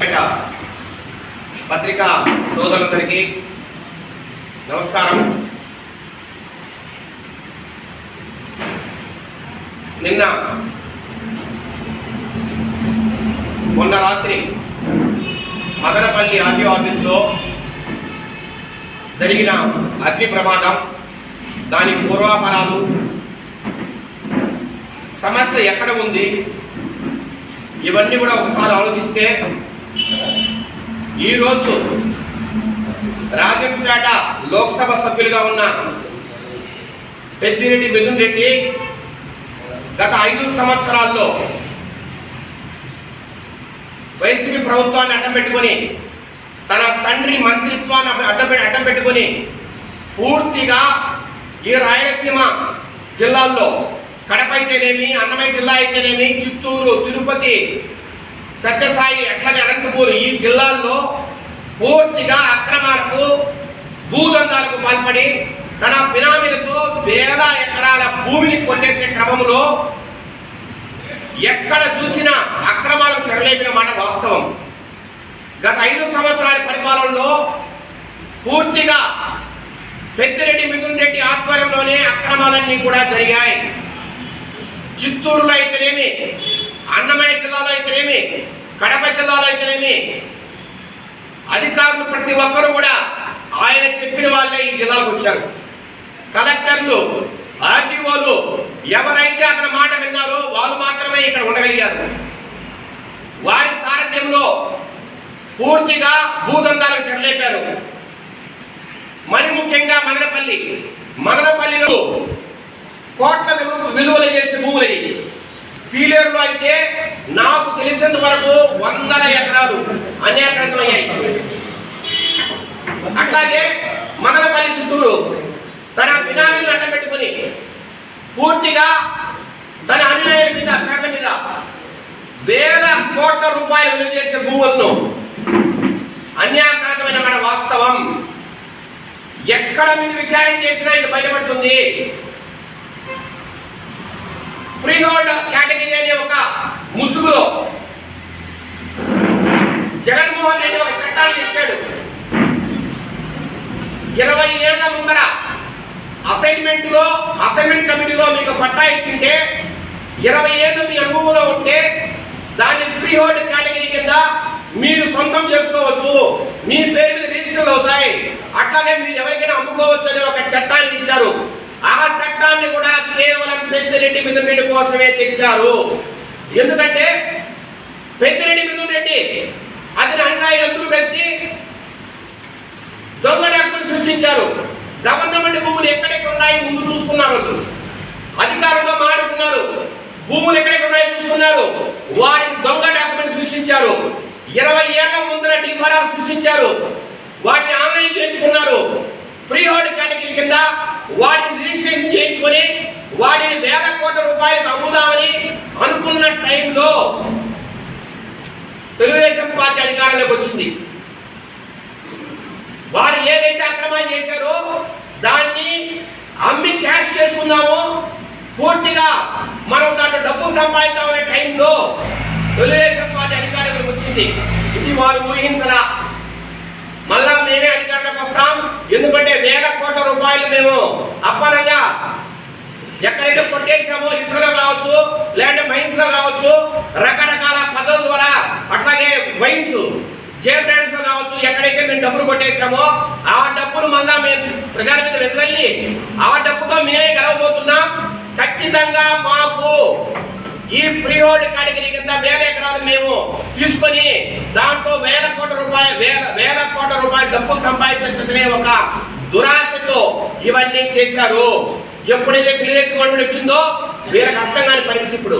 పేట పత్రికా సోదరులందరికీ నమస్కారం. నిన్న మొన్న రాత్రి మదనపల్లి ఆర్టీఓ ఆఫీస్లో జరిగిన అగ్ని ప్రమాదం దాని పూర్వాపరాలు సమస్య ఎక్కడ ఉంది ఇవన్నీ కూడా ఒకసారి ఆలోచిస్తే ఈరోజు రాజంపేట లోక్సభ సభ్యులుగా ఉన్న పెద్దిరెడ్డి మిథున్ రెడ్డి గత ఐదు సంవత్సరాల్లో వైసీపీ ప్రభుత్వాన్ని అడ్డం పెట్టుకొని తన తండ్రి మంత్రిత్వాన్ని అడ్డం అడ్డం పెట్టుకొని పూర్తిగా ఈ రాయలసీమ జిల్లాల్లో కడప అయితేనేమి అన్నమయ్య జిల్లా అయితేనేమి చిత్తూరు తిరుపతి సత్యసాయి అట్లాగే అనంతపూర్ ఈ జిల్లాల్లో పూర్తిగా అక్రమాలకు భూదందాలకు పాల్పడి తన పినామిలతో వేల ఎకరాల భూమిని కొట్టేసే క్రమంలో ఎక్కడ చూసినా అక్రమాలకు తెరలేపిన మాట వాస్తవం. గత ఐదు సంవత్సరాల పరిపాలనలో పూర్తిగా పెద్దిరెడ్డి మిథున్ రెడ్డి ఆధ్వర్యంలోనే అక్రమాలన్నీ కూడా జరిగాయి. చిత్తూరులో అయితేనేమి అన్నమయ్య జిల్లాలో అయితేనేమి కడప జిల్లాలో అయితేనేమి అధికారులు ప్రతి ఒక్కరూ కూడా ఆయన చెప్పిన వాళ్ళే ఈ జిల్లాకు వచ్చారు. కలెక్టర్లు ఆర్టీఓలు ఎవరైతే అతని మాట విన్నారో వాళ్ళు మాత్రమే ఇక్కడ ఉండగలిగారు. వారి సారథ్యంలో పూర్తిగా భూదందాలకు తెరలేపారు. మరి ముఖ్యంగా మదనపల్లి. మదనపల్లిలో కోట్ల విలువలు చేసే భూములు పీలేరులో అయితే నాకు తెలిసినంత వరకు వందల ఎకరాలు అన్యాకృతమయ్యాయి అట్లాగే మదనపల్లి చిత్తూరు తన బినామీలు అడ్డం పెట్టుకుని పూర్తిగా తన అనుయాయుల మీద పేర్ల మీద వేల కోట్ల రూపాయలు విలువ చేసే భూములను అన్యాక్రాంతమైన మన వాస్తవం ఎక్కడ మీరు విచారణ చేసినా ఇది బయటపడుతుంది. ఫ్రీ హోల్డ్ కేటగిరీ అనే ఒక ముసుగులో జగన్మోహన్ రెడ్డి ఒక చట్టాన్ని ఇచ్చాడు ఇరవై ఏళ్ళ ముందర అసైన్మెంట్లో అసైన్మెంట్ కమిటీలో మీకు పట్టా ఇచ్చింటే ఇరవై ఏళ్ళు మీ అనుభవంలో ఉంటే దాన్ని ఫ్రీ హోల్డ్ కేటగిరీ కింద మీరు సొంతం చేసుకోవచ్చు. మీ పేరు మీద రిజిస్టర్ అవుతాయి. అట్లాగే మీరు ఎవరికైనా అమ్ముకోవచ్చు అనే ఒక చట్టాన్ని ఇచ్చారు. ఆ చట్టాన్ని కూడా కేవలం పెద్దిరెడ్డి మిథున్ రెడ్డి కోసమే తెచ్చారు. ఎందుకంటే పెద్దిరెడ్డి మిథున్ రెడ్డి అతని అందరూ కలిసి దొంగ డాక్యుమెంట్ సృష్టించారు. గవర్నమెంట్ భూములు ఎక్కడెక్కడ ఉన్నాయి ముందు చూసుకున్నారు అధికారులతో మాట్లాడుకున్నారు. భూములు ఎక్కడెక్కడ చూసుకున్నారు. వారికి దొంగ డాక్యుమెంట్ సృష్టించారు. ఇరవై ఏళ్ళ ముందర డిఫారాలు సృష్టించారు. వాటిని ఆన్లైన్ తెచ్చుకున్నారు ఫ్రీ హోల్డ్ కేటగిరీ కింద వాటిని రిజిస్ట్రేషన్ చేయించుకొని వాటిని వేల కోట్ల రూపాయలకు అమ్ముదామని అనుకున్న టైంలో తెలుగుదేశం పార్టీ అధికారంలోకి వచ్చింది. వారు ఏదైతే అక్రమాలు చేశారో దాన్ని అమ్మి క్యాష్ చేసుకున్నామో పూర్తిగా మనం దాంట్లో డబ్బు సంపాదిద్దామనే టైంలో తెలుగుదేశం పార్టీ అధికారంలోకి వచ్చింది. ఇది వారు ఊహించరా మళ్ళా మేమే అధికారంలోకి వస్తాం. ఎందుకంటే వేల రూపాయలు మేము అప్పనంగా ఎక్కడైతే కొట్టేసామో ఇసుకలో కావచ్చు లేదంటే మైన్స్లో కావచ్చు రకరకాల పద్ధతుల ద్వారా అట్లాగే వైన్స్ జే బ్రాండ్స్లో కావచ్చు ఎక్కడైతే మేము డబ్బులు కొట్టేసామో ఆ డబ్బులు మళ్ళా మేము ప్రజల మీద వెదజల్లి ఆ డబ్బుతో మేమే గెలవబోతున్నాం. ఖచ్చితంగా మాకు ఈ ఫ్రీ హోల్డ్ కేటగిరీ కింద వేల ఎకరాలు మేము తీసుకొని దాంట్లో వేల కోట్ల రూపాయలు వేల వేల కోట్ల రూపాయలు డబ్బులు సంపాదించే ఒక దురాశతో ఇవన్నీ చేశారు. ఎప్పుడైతే క్లియర్స్ గవర్నమెంట్ వచ్చిందో వీళ్ళకి అర్థం కాని పరిస్థితి ఇప్పుడు.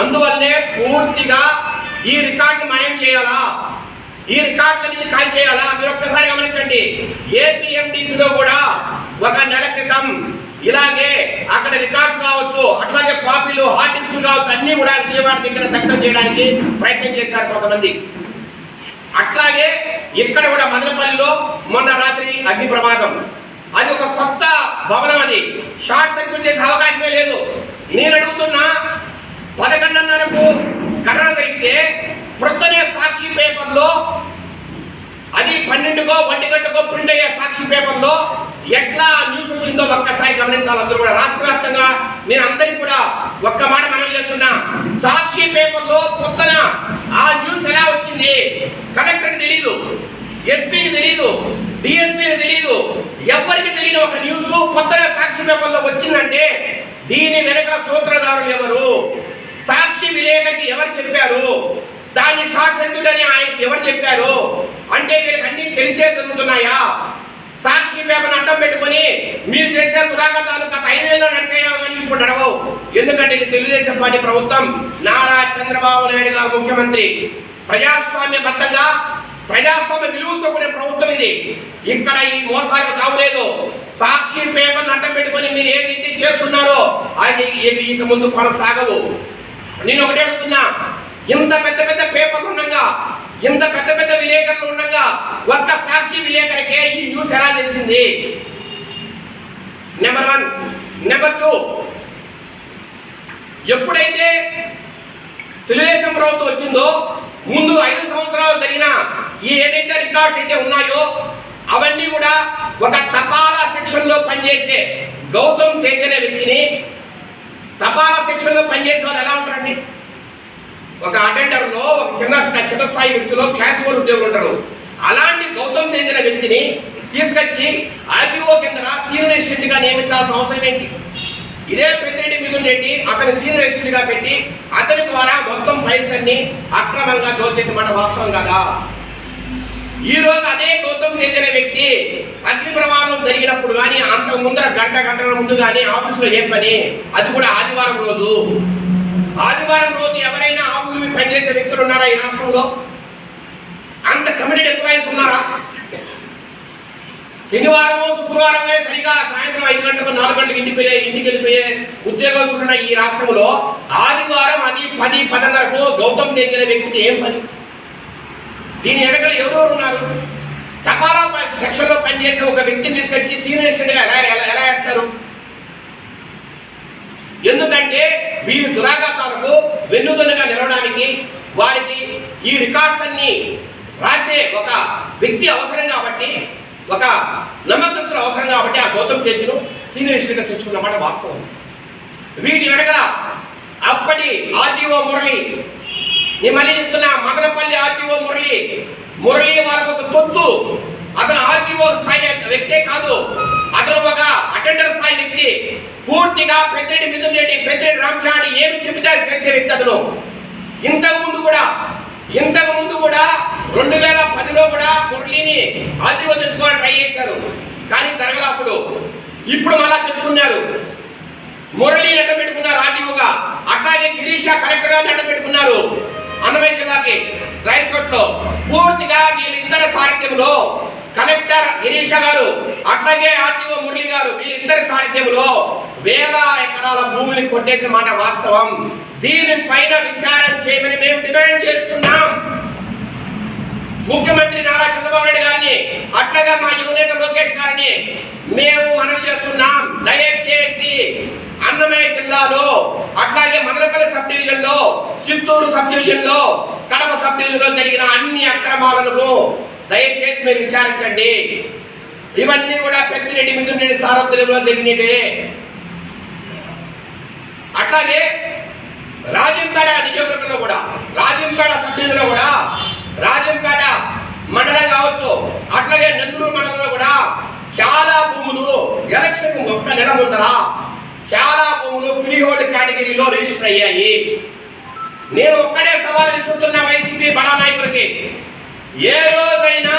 అందువల్లే పూర్తిగా ఈ రికార్డు మాయం చేయాలా? ఈ రికార్డులని కాల్ చేయాలా? మీరు ఒక్కసారి గమనించండి. ఏపీఎండిసిలో కూడా ఒక నెల క్రితం ఇలాగే అక్కడ రికార్డ్స్ కావచ్చు అట్లాగే కాపీలు హార్డ్ డిస్క్లు కావచ్చు అన్ని కూడా విజయవాడ దగ్గర దగ్ధం చేయడానికి ప్రయత్నం చేశారు కొంతమంది. అట్లాగే ఇక్కడ కూడా మదనపల్లిలో మొన్న రాత్రి అగ్ని ప్రమాదం. అది ఒక కొత్త భవనం అది. షార్ట్ సర్క్యూట్ చేసే అవకాశమే లేదు. నేను అడుగుతున్నా పదకొండున్నరకు ఘటన జరిగితే ప్రొద్దునే సాక్షి పేపర్లో అది పన్నెండుకో ఒంటి గంటకో ప్రింట్ అయ్యే సాక్షి పేపర్లో ఎట్లా న్యూస్ వచ్చిందో ఒక్కసారి గమనించాలి. అందరూ కూడా రాష్ట్ర వ్యాప్తంగా నేను అందరికి కూడా ఒక్క మాట మనం చేస్తున్నా. సాక్షి పేపర్లో పొద్దున ఆ న్యూస్ ఎలా వచ్చింది? కలెక్టర్కి తెలియదు ఎస్పీకి తెలియదు డిఎస్పీకి తెలియదు ఎవరికి తెలియని ఒక న్యూస్ కొత్తగా సాక్షి పేపర్లో వచ్చిందంటే దీని వెనక సూత్రధారులు ఎవరు? సాక్షి విలేకరికి ఎవరు చెప్పారు? దాన్ని షార్ట్ సర్క్యూట్ అని ఆయనకి ఎవరు చెప్పారు? అంటే వీళ్ళకి అన్ని తెలిసే దొరుకుతున్నాయా? సాక్షి పేపర్ అడ్డం పెట్టుకొని మీరు చేసే దురాగతాలు గత ఐదేళ్ళు నడిచాయో కానీ ఇప్పుడు నడవవు. ఎందుకంటే ఇది తెలుగుదేశం పార్టీ ప్రభుత్వం. నారా చంద్రబాబు నాయుడు గారు ముఖ్యమంత్రి. ప్రజాస్వామ్యబద్ధంగా ప్రజాస్వామ్య విలువలతో కూడిన ప్రభుత్వం ఇది. ఇక్కడ ఈ మోసాలు రావలేదు సాక్షి పేపర్ అడ్డం పెట్టుకొని మీరు ఏదైతే చేస్తున్నారో అది ఇవి ముందు కొనసాగవు నేను ఒకటే అడుగుతున్నా. ఇంత పెద్ద పెద్ద పేపర్లు ఉండగా ఇంత పెద్ద పెద్ద విలేకరులు ఉండగా ఒక్క సాక్షి విలేకరికే ఈ న్యూస్ ఎలా తెలిసింది? నెంబర్ వన్ నెంబర్ టూ ఎప్పుడైతే తెలుగుదేశం ప్రభుత్వం వచ్చిందో ముందు ఐదు సంవత్సరాలు జరిగిన ఈ ఏదైతే రికార్డ్స్ అయితే ఉన్నాయో అవన్నీ కూడా ఒక తపాలా సెక్షన్లో పనిచేసే గౌతమ్ తేజ్ అనే వ్యక్తిని తపాలా సెక్షన్లో పనిచేసే వాళ్ళు ఎలా ఉంటారండి? ఒక అటెండర్లో ఒక చిన్న చిన్న స్థాయి వ్యక్తిలో క్యాషువల్ ఉద్యోగులు ఉంటారు. అలాంటి గౌతమ్ తేజల వ్యక్తిని తీసుకొచ్చి ఆర్టీఓ కింద సీనియర్ అసిస్టెంట్గా నియమించాల్సిన అవసరం ఏంటి? ఇదే పెద్దిరెడ్డి మిథున్ రెడ్డి అతని సీనియర్ అసిస్టెంట్గా పెట్టి అతని ద్వారా మొత్తం ఫైల్స్ అన్ని అక్రమంగా దోచేసిన మాట వాస్తవం కదా? ఈ రోజు అదే గౌతమ్ తేజల వ్యక్తి అగ్ని ప్రమాదం జరిగినప్పుడు కానీ అంత ముందర గంట గంటల ముందు కానీ ఆఫీసులో ఏం పని? అది కూడా ఆదివారం రోజు. ఆదివారం రోజు ఎవరైనా ఆఫీసు పనిచేసే వ్యక్తులు ఉన్నారా ఈ రాష్ట్రంలో? అంత కమిటెడ్ ఎంప్లాయీస్ ఉన్నారా శనివారం శుక్రవారమే సరిగా సాయంత్రం ఐదు గంటలకు నాలుగు గంటలకు ఇంటికి ఇంటికి వెళ్ళిపోయే ఉద్యోగస్తులు ఉన్న ఈ రాష్ట్రంలో ఆదివారం అది పది పదన్నరకు గౌతమ్ జయంతి అనే వ్యక్తికి ఏం పని? దీని వెనకాల ఎవరెవరు ఉన్నారు. తపాలా సెక్షన్లో పనిచేసే ఒక వ్యక్తిని తీసుకొచ్చి సీనియర్ అసిస్టెంట్గా ఎలా ఎలా ఎలా వేస్తారు? ఎందుకంటే వీరి దురాఘాతాలకు వెన్నుదన్నుగా నిలవడానికి వారికి ఈ రికార్డ్స్ అన్ని రాసే ఒక వ్యక్తి అవసరం కాబట్టి ఒక నమ్మకస్తులు అవసరం కాబట్టి ఆ గౌతమ్ తేజ్ను సీనియర్ అసిస్టెంట్గా తెచ్చుకున్నమాట వాస్తవం. వీటి వెనక అప్పటి ఆర్టీఓ మురళి నేను మళ్ళీ చెప్తున్నా మదనపల్లి ఆర్టీఓ మురళి మురళి వారికి ఒక తొత్తు. అతను ఆర్టీఓ స్థాయి వ్యక్తే కాదు. అతను ఒక అటెండర్ స్థాయి వ్యక్తి. పూర్తిగా పెద్దరెడ్డి మిథున్ రెడ్డి పెద్దరెడ్డి రామచాడి ఏమి చెబితే చేసే వ్యక్తి అతను. ఇంతకు ముందు కూడా ఇంతకు ముందు కూడా రెండు వేల పదిలో కూడా మురళిని ఆర్టీఓ తెచ్చుకోవాలని ట్రై చేశారు కానీ జరగదు అప్పుడు. ఇప్పుడు మళ్ళా తెచ్చుకున్నారు మురళి అడ్డ పెట్టుకున్నారు ఆర్టీఓగా. అట్లాగే గిరీష కలెక్టర్ గారిని అడ్డ పెట్టుకున్నారు అన్నమయ్య జిల్లాకి రాయచోట్లో. పూర్తిగా వీళ్ళిద్దరి సారథ్యంలో కలెక్టర్ గిరీష గారు అట్లాగే ఆర్టీఓ మురళి గారు వీళ్ళిద్దరి సారథ్యంలో వేల ఎకరాల భూమిని కొట్టేసిన మాట వాస్తవం. దీనిపైన విచారం చేయమని మేము డిమాండ్ చేస్తున్నాం. ముఖ్యమంత్రి నారా చంద్రబాబు నాయుడు గారిని అట్లాగా మా యూనియన్ లోకేష్ గారిని మేము మనం చేస్తున్నాం. దయచేసి అన్నమయ్య జిల్లాలో అట్లాగే మదనపల్లి సబ్ డివిజన్లో చిత్తూరు సబ్ డివిజన్లో కడప సబ్ డివిజన్లో జరిగిన అన్ని అక్రమాలను దయచేసి మీరు విచారించండి. ఇవన్నీ కూడా పెద్దిరెడ్డి మిథున్ రెడ్డి సారథ్యంలో జరిగినవే. అట్లాగే రాజంపేట నియోజకవర్గంలో కూడా రాజంపేట సబ్ కూడా రాజంపేట మండలం కావచ్చు అట్లాగే నెల్లూరు మండలంలో కూడా చాలా భూములు ఎలక్షన్ ఒక్క నెల ముందర చాలా భూములు ఫ్రీ హోల్డ్ కేటగిరీలో రిజిస్టర్ అయ్యాయి. నేను ఒక్కడే సవాల్ చేస్తున్న వైసీపీ బడా నాయకులకి ఏ రోజైనా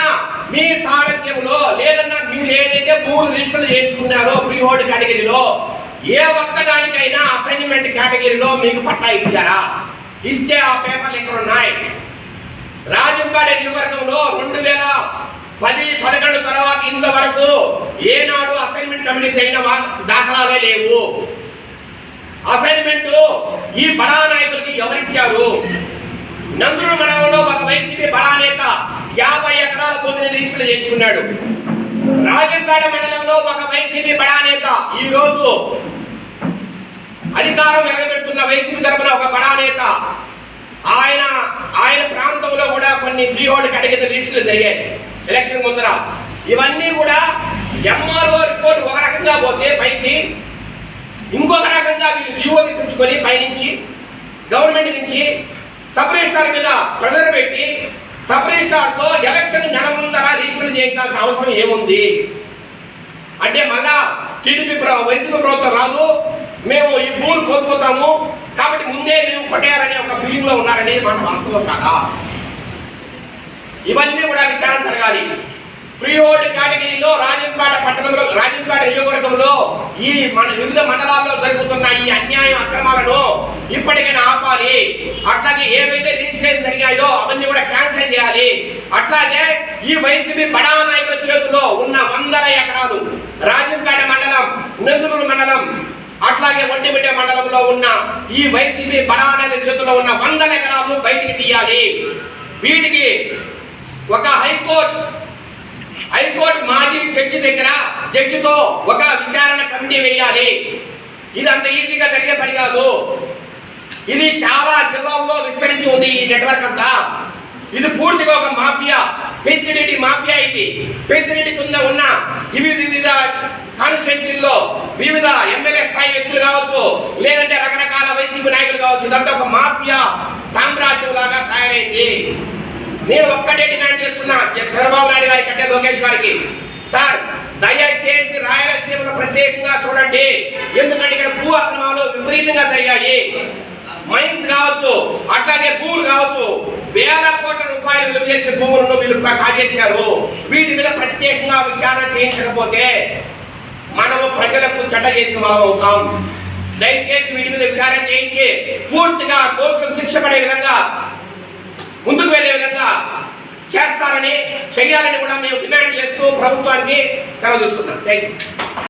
మీ సారథ్యంలో లేదన్నా మీరు ఏదైతే భూములు రిజిస్టర్ చేయించుకున్నారో ఫ్రీ హోల్డ్ కేటగిరీలో ఏ ఒక్కదానికైనా అసైన్మెంట్ కేటగిరీలో మీకు పట్టా ఇచ్చారా? ఇస్తే ఆ పేపర్లు ఇక్కడ ఉన్నాయి రాజంపాడే నియోజకవర్గంలో రెండు వేల పది పదకొండు తర్వాత ఇంతవరకు ఏనాడు అసైన్మెంట్ కమిటీ అయిన దాఖలాలే లేవు. అసైన్మెంట్ ఈ బడా నాయకులకి ఎవరిచ్చారు? నందూరు మండలంలో ఒక వైసీపీ బడా నేత యాభై ఎకరాల భూమిని రిజిస్టర్ చేయించుకున్నాడు. రాజంపేట మండలంలో ఒక వైసీపీ బడా నేత. ఈ రోజు అధికారం నిలబెడుతున్న వైసీపీ తరపున ఒక బడా నేత ఆయన ఆయన ప్రాంతంలో కూడా కొన్ని ఫ్రీ హోల్డ్ కడిగిన రీచ్లు జరిగాయి. ఎలక్షన్ ముందర. ఇవన్నీ కూడా ఎంఆర్ఓ రిపోర్ట్ ఒక రకంగా పోతే పైకి ఇంకొక రకంగా వీళ్ళు జీవో తెప్పించుకొని పైనుంచి గవర్నమెంట్ నుంచి సబ్ రిజిస్టార్ మీద ప్రెషర్ పెట్టి సబ్ రిజిస్టార్తో ఎలక్షన్ నెల ముందర రిజిస్టర్ చేయించాల్సిన అవసరం ఏముంది? అంటే మళ్ళా టీడీపీ వైసీపీ ప్రభుత్వం రాదు మేము ఈ భూములు కోల్పోతాము. కాబట్టి ముందే మేము కొట్టేయాలనే ఒక ఫీలింగ్లో ఉన్నారనేది మన వాస్తవం కాదా. ఇవన్నీ కూడా విచారణ జరగాలి. ఫ్రీ హోల్డ్ కేటగిరీలో రాజంపేట పట్టణంలో రాజంపేట నియోజకవర్గంలో ఈ మన వివిధ మండలాల్లో జరుగుతున్న ఈ అన్యాయం అక్రమాలను ఇప్పటికైనా ఆపాలి. అట్లాగే ఏవైతే రిజిస్ట్రేషన్ జరిగాయో అవన్నీ కూడా క్యాన్సిల్ చేయాలి. అట్లాగే ఈ వైసీపీ బడా నాయకుల చేతిలో ఉన్న వందల ఎకరాలు రాజంపేట మండలం నెందులూరు మండలం అట్లాగే ఒంటిమిట్ట మండలంలో ఉన్న ఈ వైసీపీ బడా నాయకుల ఉన్న వందల ఎకరాలు బయటికి తీయాలి. వీటికి ఒక హైకోర్టు హైకోర్టు మాజీ జడ్జి దగ్గర జడ్జితో ఒక విచారణ కమిటీ వేయాలి. ఇది అంత ఈజీగా జరిగే పని కాదు. ఇది చాలా జిల్లాల్లో విస్తరించి ఉంది ఈ నెట్వర్క్ అంతా. ఇది పూర్తిగా ఒక మాఫియా పెద్దిరెడ్డి మాఫియా ఇది. పెద్దిరెడ్డి కింద ఉన్న ఇవి వివిధ కాన్స్టిట్యున్సీల్లో వివిధ ఎమ్మెల్యే స్థాయి వ్యక్తులు కావచ్చు లేదంటే రకరకాల వైసీపీ నాయకులు కావచ్చు ఇదంతా ఒక మాఫియా సామ్రాజ్యం లాగా తయారైంది నేను ఒక్కటే డిమాండ్ చేస్తున్నా చంద్రబాబు నాయుడు గారి కంటే లోకేష్ గారికి. సార్ దయచేసి రాయలసీమను ప్రత్యేకంగా చూడండి. ఎందుకంటే ఇక్కడ భూ అక్రమాలు విపరీతంగా జరిగాయి. మైన్స్ కావచ్చు అట్లాగే భూములు కావచ్చు వేల కోట్ల రూపాయలు విలువ చేసే భూములను వీళ్ళు కాజేశారు. వీటి మీద ప్రత్యేకంగా విచారణ చేయించకపోతే మనము ప్రజలకు చట్ట చేసిన వాళ్ళం అవుతాం. దయచేసి వీటి మీద విచారణ చేయించి పూర్తిగా దోషులకు శిక్ష పడే విధంగా ముందుకు వెళ్ళే విధంగా చేస్తారని చేయాలని కూడా మేము డిమాండ్ చేస్తూ ప్రభుత్వానికి సెలవు తీసుకున్నాం థ్యాంక్ యూ